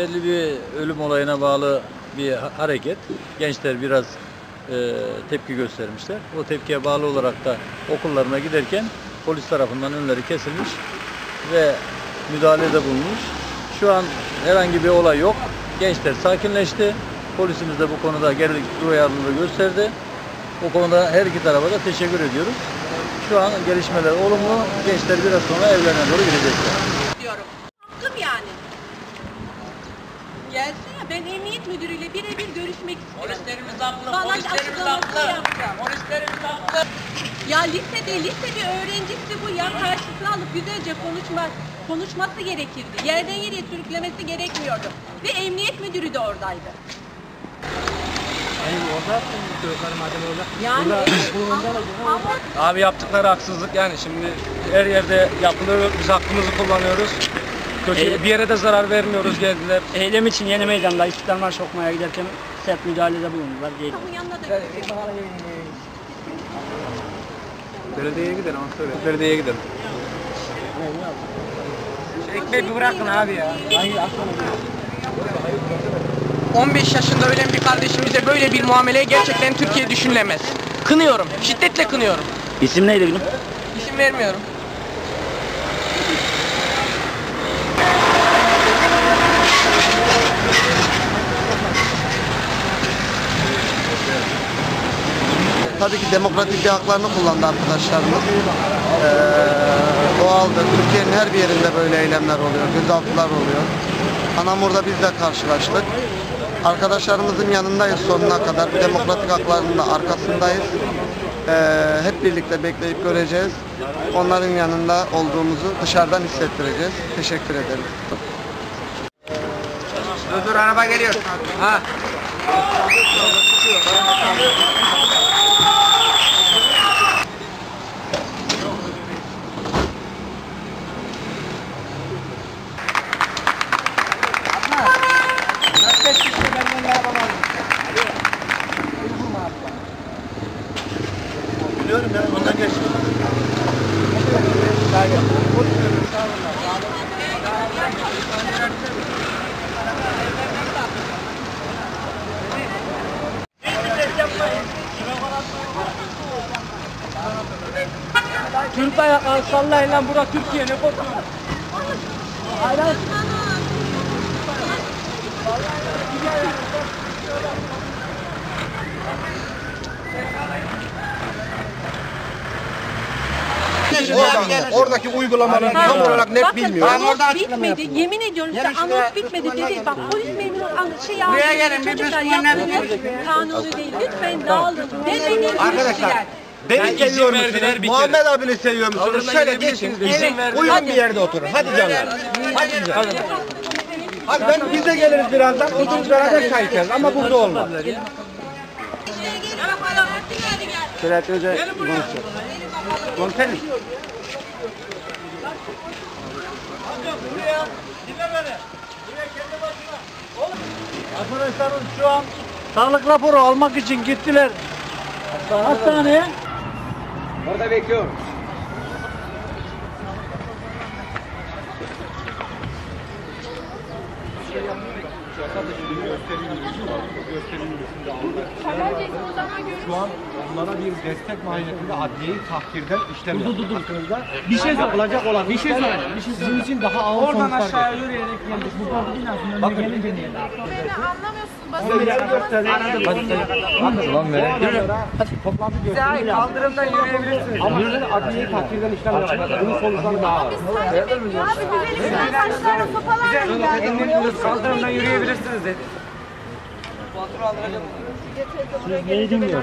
belli bir ölüm olayına bağlı bir ha- hareket. Gençler biraz e, tepki göstermişler. O tepkiye bağlı olarak da okullarına giderken polis tarafından önleri kesilmiş ve müdahalede bulunmuş. Şu an herhangi bir olay yok. Gençler sakinleşti. Polisimiz de bu konuda geri duyarlılığı gösterdi. O konuda her iki tarafa da teşekkür ediyoruz. Şu an gelişmeler olumlu. Gençler biraz sonra evlerine doğru gidecekler. diyorum. Hakkım yani. Gelsin ya ben emniyet müdürüyle birebir görüşmek istiyorum. Polislerimiz haklı, Bana polislerimiz haklı. yapacağım. Polislerimiz haklı. Ya lisede, lise bir öğrencisi bu ya karşısına alıp güzelce konuşma, konuşması gerekirdi. Yerden yere sürüklemesi gerekmiyordu. Ve emniyet müdürü de oradaydı. Yani ama, ama Abi yaptıkları haksızlık yani şimdi her yerde yapılıyor biz hakkımızı kullanıyoruz. Kötü, bir yere de zarar vermiyoruz geldiler. Eylem için yeni meydanda İstiklal Marşı okumaya giderken sert müdahalede bulundular da Belediyeye gidelim ama söyle. Belediyeye gidelim. Ekmeği bir bırakın abi ya. 15 yaşında ölen bir kardeşimize böyle bir muameleye gerçekten Türkiye düşünülemez. Kınıyorum, şiddetle kınıyorum. İsim neydi gülüm? İsim vermiyorum. Tabii ki demokratik bir haklarını kullandı arkadaşlarımız. Ee, doğaldır. Türkiye'nin her bir yerinde böyle eylemler oluyor, gözaltılar oluyor. Anamur'da biz de karşılaştık. Arkadaşlarımızın yanındayız sonuna kadar. Demokratik haklarının da arkasındayız. Ee, hep birlikte bekleyip göreceğiz. Onların yanında olduğumuzu dışarıdan hissettireceğiz. Teşekkür ederim. Dur araba geliyor. Ha. Biliyorum ya, ondan geçtim. Türk ayakları sallayın lan bura Türkiye ne korkuyorsun? Aynen. Oradaki uygulamaları tam olarak net Bakın bilmiyorum. anons bitmedi. Yemin ediyorum size anons bitmedi dedi. Bak polis memuru an- şey aldı. Çocuklar yapmıyor. Kanunu değil. Lütfen dağılın. Demenin Arkadaşlar beni seviyor musunuz? Muhammed abini seviyor musunuz? Şöyle geçin. Uyun bir yerde oturun. Hadi canlar. Hadi canlar. Hadi ben biz de geliriz birazdan. Otururuz beraber çay içeriz ama burada olmaz. Selahattin Hoca konuşuyor. Komiserim. Arkadaşlarım şu an sağlık raporu almak için gittiler. Hastaneye. Orada bekliyorum. Şu an onlara bir destek mahiyetinde adliyeyi tahkirden işlem dur, dur, dur, Bir şey yapılacak olan Bir şey söyle. Sizin için daha ağır Oradan sonuçlar aşağıya yürüyerek geldik. Bu kapı binasının önüne gelince niye? Toplantı gösterin. Kaldırımdan yürüyebilirsiniz. Ama sizin adliyeyi tahkirden işlem yapacak. Bunun sonuçları daha ağır. Kaldırımdan yürüyebilirsiniz dedi. Neyi dinliyor?